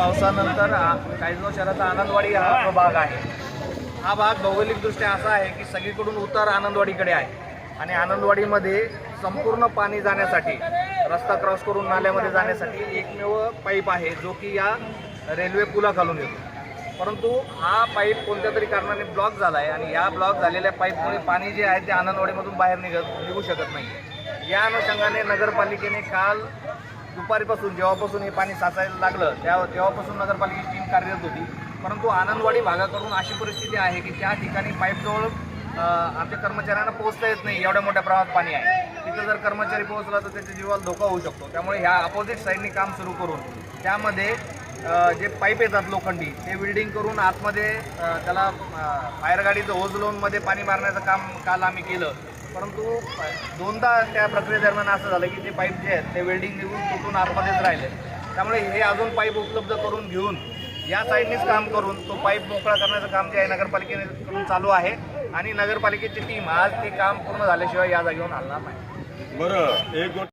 पावसानंतर काहीजण शहराचा आनंदवाडी हा जो भाग आहे. हा भाग भौगोलिकदृष्ट्या असा आहे की सगळीकडून उतार आनंदवाडीकडे आहे. आणि आनंदवाडीमध्ये संपूर्ण पाणी जाण्यासाठी रस्ता क्रॉस करून नाल्यामध्ये जाण्यासाठी एकमेव पाईप आहे जो की या रेल्वे पुलाखालून येतो. परंतु हा पाईप कोणत्या तरी कारणाने ब्लॉक झाला आहे आणि या ब्लॉक झालेल्या पाईपमुळे पाणी जे आहे ते आनंदवाडीमधून बाहेर निघत निघू शकत नाही. या अनुषंगाने नगरपालिकेने काल दुपारीपासून जेव्हापासून हे पाणी साचायला लागलं त्या तेव्हापासून नगरपालिकेची टीम कार्यरत होती. परंतु आनंदवाडी भागाकडून अशी परिस्थिती आहे की त्या ठिकाणी पाईपजवळ आपल्या आमच्या कर्मचाऱ्यांना पोहोचता येत नाही एवढ्या मोठ्या प्रमाणात पाणी आहे. तिथं जर कर्मचारी पोहोचला तर त्याच्या जीवाला धोका होऊ शकतो. त्यामुळे ह्या अपोजिट साईडनी काम सुरू करून त्यामध्ये जे पाईप येतात लोखंडी ते बिल्डिंग करून आतमध्ये त्याला फायर गाडीचं होज लोनमध्ये पाणी मारण्याचं काम काल आम्ही केलं. परंतु दोनदा त्या प्रक्रियेदरम्यान असं झालं की ते पाईप जे आहेत ते वेल्डिंग देऊन तुटून आतमध्येच राहिले. त्यामुळे हे अजून पाईप उपलब्ध करून घेऊन या साईडनीच काम करून तो पाईप मोकळा करण्याचं काम जे आहे नगरपालिकेकडून चालू आहे आणि नगरपालिकेची टीम आज ते काम पूर्ण झाल्याशिवाय या जागेवर हलणार नाही. बरं एक गोष्ट